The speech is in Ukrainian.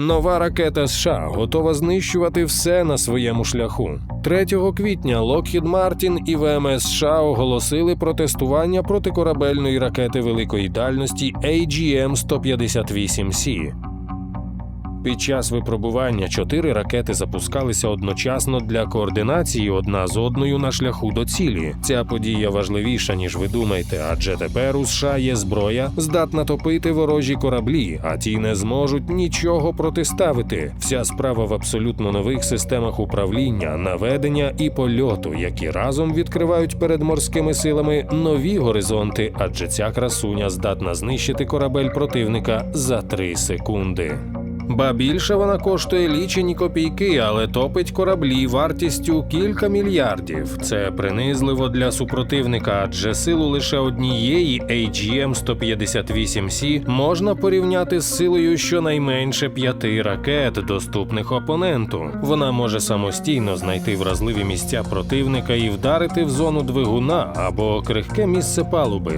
Нова ракета США готова знищувати все на своєму шляху. 3 квітня Lockheed Martin і ВМС США оголосили про тестування протикорабельної ракети великої дальності AGM-158C. Під час випробування чотири ракети запускалися одночасно для координації одна з одною на шляху до цілі. Ця подія важливіша, ніж ви думаєте, адже тепер у США є зброя, здатна топити ворожі кораблі, а ті не зможуть нічого протиставити. Вся справа в абсолютно нових системах управління, наведення і польоту, які разом відкривають перед морськими силами нові горизонти, адже ця красуня здатна знищити корабель противника за три секунди. Ба більше вона коштує лічені копійки, але топить кораблі вартістю кілька мільярдів. Це принизливо для супротивника, адже силу лише однієї AGM-158C можна порівняти з силою щонайменше п'яти ракет, доступних опоненту. Вона може самостійно знайти вразливі місця противника і вдарити в зону двигуна або крихке місце палуби.